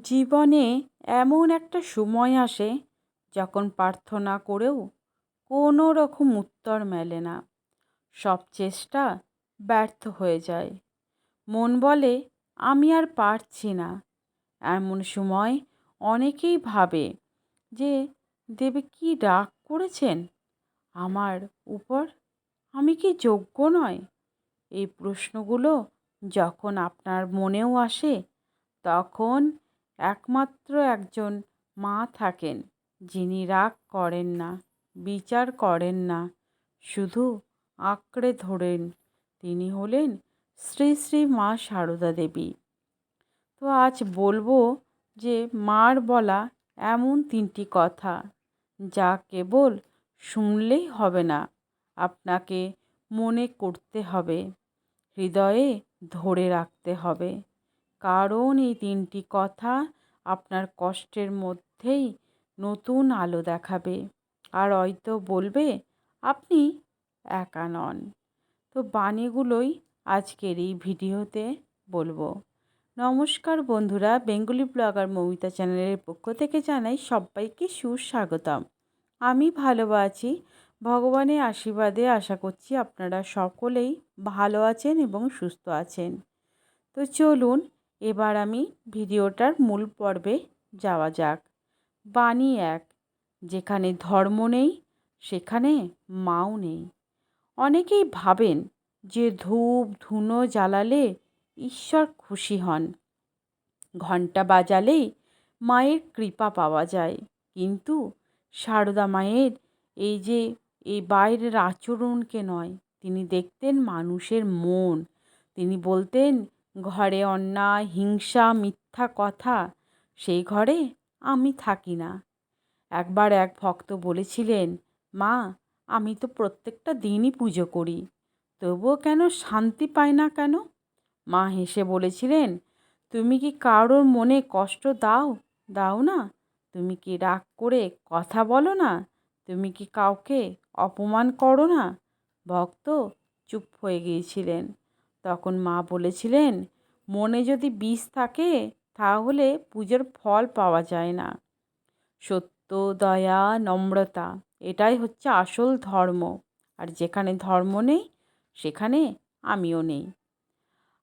জীবনে এমন একটা সময় আসে যখন প্রার্থনা করেও কোনো রকম উত্তর মেলে না। সব চেষ্টা ব্যর্থ হয়ে যায়। মন বলে, আমি আর পারছি না। এমন সময় অনেকেই ভাবে যে, দেবে কি রাগ করেছেন? আমার উপর আমি কি যোগ্য নয়? এই প্রশ্নগুলো যখন আপনার মনেও আসে, তখন একমাত্র একজন মা থাকেন, যিনি রাগ করেন না, বিচার করেন না, শুধু আঁকড়ে ধরেন। তিনি হলেন শ্রী শ্রী মা সারদা দেবী। তো আজ বলব যে মার বলা এমন তিনটি কথা, যা কেবল শুনলেই হবে না, আপনাকে মনে করতে হবে, হৃদয়ে ধরে রাখতে হবে। কারণ এই তিনটি কথা আপনার কষ্টের মধ্যেই নতুন আলো দেখাবে। আর হয়তো বলবে, আপনি একা নন। তো বাণীগুলোই আজকের এই ভিডিওতে বলব। নমস্কার বন্ধুরা, বেঙ্গলি ব্লগার মমিতা চ্যানেলের পক্ষ থেকে জানাই সবাইকে সুস্বাগতম। আমি ভালো আছি। ভগবানের আশীর্বাদে আশা করছি আপনারা সকলেই ভালো আছেন এবং সুস্থ আছেন। তো চলুন এবার আমি ভিডিওটার মূল পর্বে যাওয়া যাক। বাণী এক, যেখানে ধর্ম নেই, সেখানে মাও নেই। অনেকেই ভাবেন যে ধূপ ধুনো জ্বালালে ঈশ্বর খুশি হন। ঘণ্টা বাজালেই মায়ের কৃপা পাওয়া যায়। কিন্তু সারদা মায়ের এই যে এই বাইরের আচরণকে নয়, তিনি দেখতেন মানুষের মন। তিনি বলতেন ঘরে অন্যায়, হিংসা, মিথ্যা কথা, সেই ঘরে আমি থাকি না। একবার এক ভক্ত বলেছিলেন, মা, আমি তো প্রত্যেকটা দিনই পুজো করি, তবুও কেন শান্তি পায় না কেন? মা হেসে বলেছিলেন, তুমি কি কারোর মনে কষ্ট দাও? দাও না। তুমি কি রাগ করে কথা বলো না? তুমি কি কাউকে অপমান করো না? ভক্ত চুপ হয়ে গিয়েছিলেন। তখন মা বলেছিলেন, মনে যদি বিষ থাকে, তাহলে পুজোর ফল পাওয়া যায় না। সত্য, দয়া, নম্রতা, এটাই হচ্ছে আসল ধর্ম। আর যেখানে ধর্ম নেই, সেখানে আমিও নেই।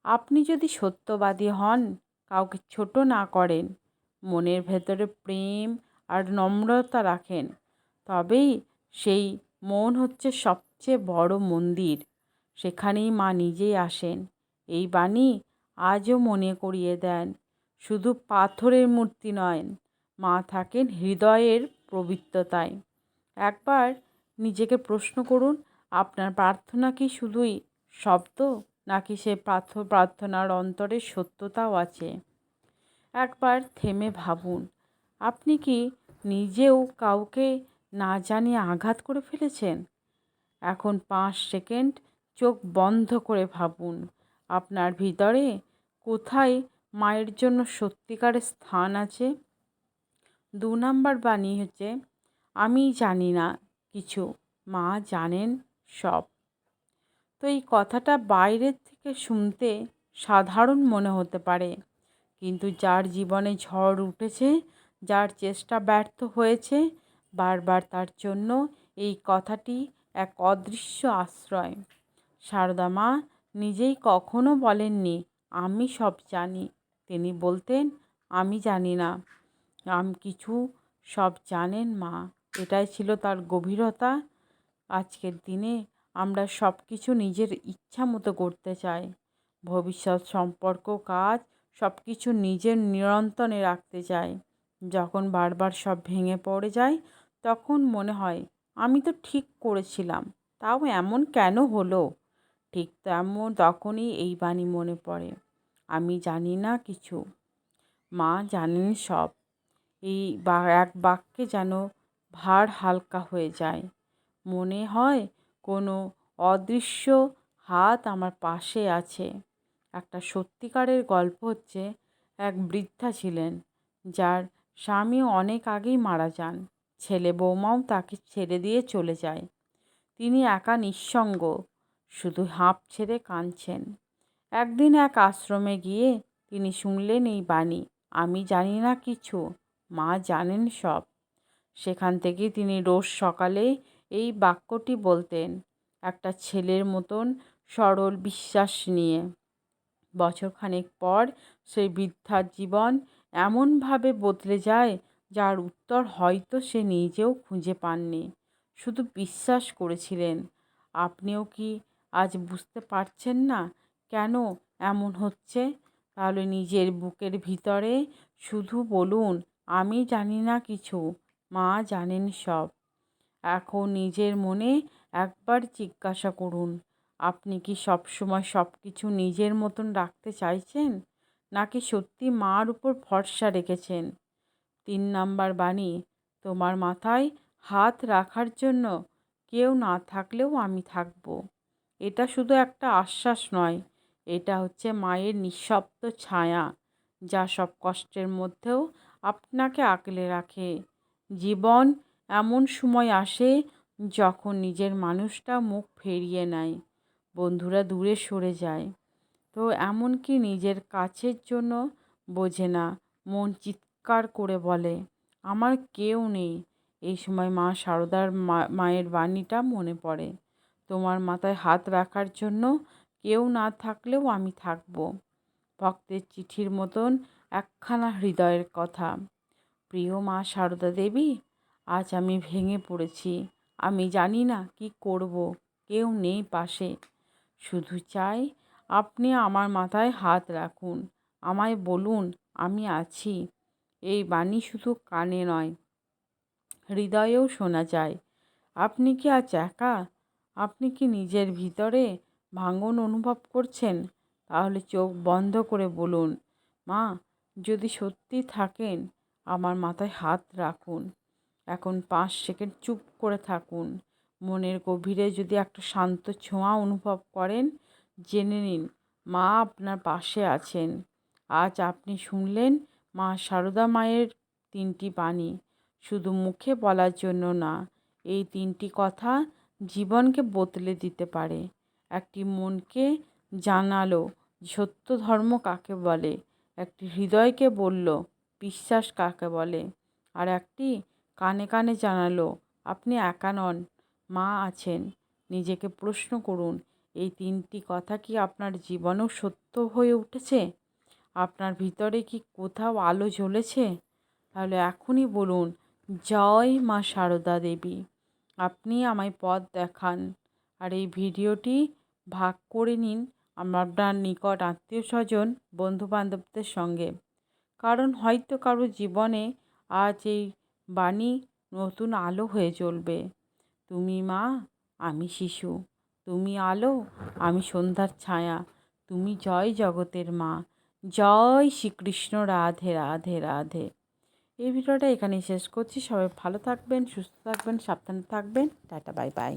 আপনি যদি সত্যবাদী হন, কাউকে ছোট না করেন, মনের ভেতরে প্রেম আর নম্রতা রাখেন, তবেই সেই মন হচ্ছে সবচেয়ে বড় মন্দির। সেখানেই মা নিজেই আসেন। এই বাণী আজও মনে করিয়ে দেন। শুধু পাথরের মূর্তি নয়, মা থাকেন হৃদয়ের পবিত্রতায়। একবার নিজেকে প্রশ্ন করুন, আপনার প্রার্থনা কি শুধুই শব্দ, নাকি সে প্রার্থনার অন্তরে সত্যতাও আছে? একবার থেমে ভাবুন, আপনি কি নিজেও কাউকে না জানিয়ে আঘাত করে ফেলেছেন? এখন পাঁচ সেকেন্ড চোখ বন্ধ করে ভাবুন, আপনার ভিতরে কোথায় মায়ের জন্য সত্যিকারের স্থান আছে? দু নাম্বার বাণী হচ্ছে, আমি জানি না কিছু, মা জানেন সব। তো এই কথাটা বাইরের থেকে শুনতে সাধারণ মনে হতে পারে, কিন্তু যার জীবনে ঝড় উঠেছে, যার চেষ্টা ব্যর্থ হয়েছে, বারবার তার জন্য এই কথাটি এক অদৃশ্য আশ্রয়। সারদা মা নিজেই কখনো বলেননি, আমি সব জানি। তিনি বলতেন, আমি জানি না। আমি কিছু সব জানেন মা। এটাই ছিল তার গভীরতা। আজকের দিনে আমরা সব কিছু নিজের ইচ্ছা মতো করতে চাই। ভবিষ্যৎ সম্পর্ক, কাজ সব কিছু নিজের নিয়ন্ত্রণে রাখতে চাই। যখন বারবার সব ভেঙে পড়ে যায়, তখন মনে হয়, আমি তো ঠিক করেছিলাম, তাও এমন কেন হলো? ঠিক তেমন তখনই এই বাণী মনে পড়ে। আমি জানি না কিছু। মা জানেন সব। এই বা, এক বাক্যে যেন ভার হালকা হয়ে যায়। মনে হয় কোনো অদৃশ্য হাত আমার পাশে আছে। একটা সত্যিকারের গল্প হচ্ছে, এক বৃদ্ধা ছিলেন, যার স্বামী অনেক আগেই মারা যান। ছেলে বৌমাও তাকে ছেড়ে দিয়ে চলে যায়। তিনি একা নিঃসঙ্গ শুধু হাঁপ ছেড়ে কাঁদছেন। একদিন এক আশ্রমে গিয়ে তিনি শুনলেন এই বাণী, আমি জানি না কিছু, মা জানেন সব। সেখান থেকে তিনি রোজ সকালে এই বাক্যটি বলতেন একটা ছেলের মতন সরল বিশ্বাস নিয়ে। বছরখানেক পর সেই বৃদ্ধার জীবন এমনভাবে বদলে যায়, যার উত্তর হয়তো সে নিজেও খুঁজে পাননি। শুধু বিশ্বাস করেছিলেন, আপনিও কি আজ বুঝতে পারছেন না কেন এমন হচ্ছে? তাহলে নিজের বুকের ভিতরে শুধু বলুন, আমি জানি না কিছু। মা জানেন সব। এখন নিজের মনে একবার জিজ্ঞাসা করুন, আপনি কি সব সময় সব কিছু নিজের মতন রাখতে চাইছেন? নাকি সত্যি মার উপর ভরসা রেখেছেন? তিন নাম্বার বাণী, তোমার মাথায় হাত রাখার জন্য কেউ না থাকলেও আমি থাকব। এটা শুধু একটা আশ্বাস নয়, এটা হচ্ছে মায়ের নিঃশব্দ ছায়া, যা সব কষ্টের মধ্যেও আপনাকে আঁকলে রাখে। জীবন এমন সময় আসে যখন নিজের মানুষটা মুখ ফেরিয়ে নেয়, বন্ধুরা দূরে সরে যায়। তো এমনকি নিজের কাছের জন্য বোঝে না, মন চিৎকার করে বলে, আমার কেউ নেই। এই সময় মা সারদার মায়ের বাণীটা মনে পড়ে। তোমার মাথায় হাত রাখার জন্য কেউ না থাকলেও আমি থাকব। ভক্তের চিঠির মতন একখানা হৃদয়ের কথা। প্রিয় মা সারদা দেবী, আজ আমি ভেঙে পড়েছি। আমি জানি না কি করব, কেউ নেই পাশে। শুধু চাই আপনি আমার মাথায় হাত রাখুন, আমায় বলুন আমি আছি। এই বাণী শুধু কানে নয়, হৃদয়েও শোনা যায়। আপনি কি আজ একা? আপনি কি নিজের ভিতরে ভাঙন অনুভব করছেন? তাহলে চোখ বন্ধ করে বলুন। মা, যদি সত্যি থাকেন, আমার মাথায় হাত রাখুন। এখন পাঁচ সেকেন্ড চুপ করে থাকুন। মনের গভীরে যদি একটা শান্ত ছোঁয়া অনুভব করেন, জেনে নিন, মা আপনার পাশে আছেন। আজ আপনি শুনলেন মা সারদা মায়ের তিনটি বাণী। শুধু মুখে বলার জন্য না, এই তিনটি কথা জীবনকে বদলে দিতে পারে। একটি মনকে জানালো, সত্য ধর্ম কাকে বলে? একটি হৃদয়কে বলল, বিশ্বাস কাকে বলে? আর একটি কানে কানে জানালো, আপনি একা নন, মা আছেন। নিজেকে প্রশ্ন করুন, এই তিনটি কথা কি আপনার জীবনেও সত্য হয়ে উঠেছে? আপনার ভিতরে কি কোথাও আলো জ্বলেছে? তাহলে এখনই বলুন, জয় মা সারদা দেবী। আপনি আমায় পথ দেখান আর এই ভিডিওটি ভাগ করে নিন আপনার নিকট আত্মীয় স্বজন বন্ধুবান্ধবদের সঙ্গে। কারণ হয়তো কারও জীবনে আজ এই বাণী নতুন আলো হয়ে চলবে তুমি মা, আমি শিশু। তুমি আলো, আমি সন্ধ্যার ছায়া। তুমি জয় জগতের মা। জয় শ্রীকৃষ্ণ। রাধে রাধে রাধে। এই ভিডিওটা এখানেই শেষ করছি। সবাই ভালো থাকবেন, সুস্থ থাকবেন, সাবধানে থাকবেন। Tata, bye bye.